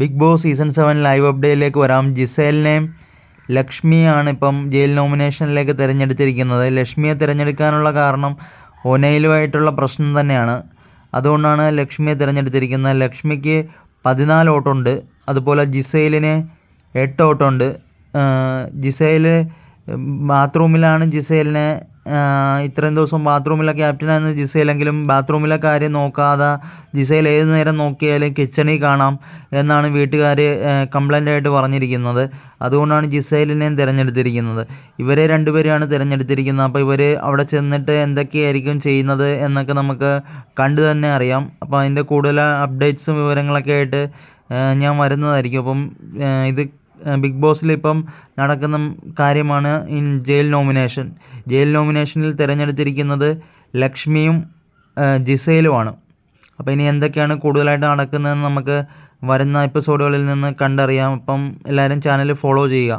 Big Boss season seven live അപ്ഡേറ്റിലേക്ക് വരാം. ജിസേലിനെയും ലക്ഷ്മിയാണ് ഇപ്പം jail നോമിനേഷനിലേക്ക് തിരഞ്ഞെടുത്തിരിക്കുന്നത്. ലക്ഷ്മിയെ തിരഞ്ഞെടുക്കാനുള്ള കാരണം ഒനയിലുമായിട്ടുള്ള പ്രശ്നം തന്നെയാണ്. അതുകൊണ്ടാണ് ലക്ഷ്മിയെ തിരഞ്ഞെടുത്തിരിക്കുന്നത്. ലക്ഷ്മിക്ക് പതിനാല് ഓട്ടമുണ്ട് അതുപോലെ ജിസൈലിന് എട്ട് ഓട്ടമുണ്ട് ജിസൈൽ ബാത്റൂമിലാണ് ജിസൈലിനെ ഇത്രയും ദിവസം ബാത്റൂമിലെ ക്യാപ്റ്റനായിരുന്ന ജിസയിലെങ്കിലും ബാത്റൂമിലെ കാര്യം നോക്കാതെ ജിസയിൽ ഏത് നേരം നോക്കിയാലും കിച്ചണിൽ കാണാം എന്നാണ് വീട്ടുകാർ കംപ്ലൈന്റ് ആയിട്ട് പറഞ്ഞിരിക്കുന്നത്. അതുകൊണ്ടാണ് ജിസൈലിനെയും തിരഞ്ഞെടുത്തിരിക്കുന്നത്. ഇവരെ രണ്ടുപേരെയാണ് തിരഞ്ഞെടുത്തിരിക്കുന്നത്. അപ്പോൾ ഇവർ അവിടെ ചെന്നിട്ട് എന്തൊക്കെയായിരിക്കും ചെയ്യുന്നത് എന്നൊക്കെ നമുക്ക് കണ്ടു തന്നെ അറിയാം. അപ്പോൾ അതിന്റെ കൂടുതൽ അപ്ഡേറ്റ്സും വിവരങ്ങളൊക്കെ ആയിട്ട് ഞാൻ വരുന്നതായിരിക്കും. അപ്പം ഇത് ബിഗ് ബോസിൽ ഇപ്പം നടക്കുന്ന കാര്യമാണ് ഇൻ ജയിൽ നോമിനേഷൻ. ജയിൽ നോമിനേഷനിൽ തിരഞ്ഞെടുത്തിരിക്കുന്നത് ലക്ഷ്മിയും ജിസയിലുമാണ് അപ്പോൾ ഇനി എന്തൊക്കെയാണ് കൂടുതലായിട്ട് നടക്കുന്നതെന്ന് നമുക്ക് വരുന്ന എപ്പിസോഡുകളിൽ നിന്ന് കണ്ടറിയാം. അപ്പം എല്ലാവരും ചാനൽ ഫോളോ ചെയ്യുക.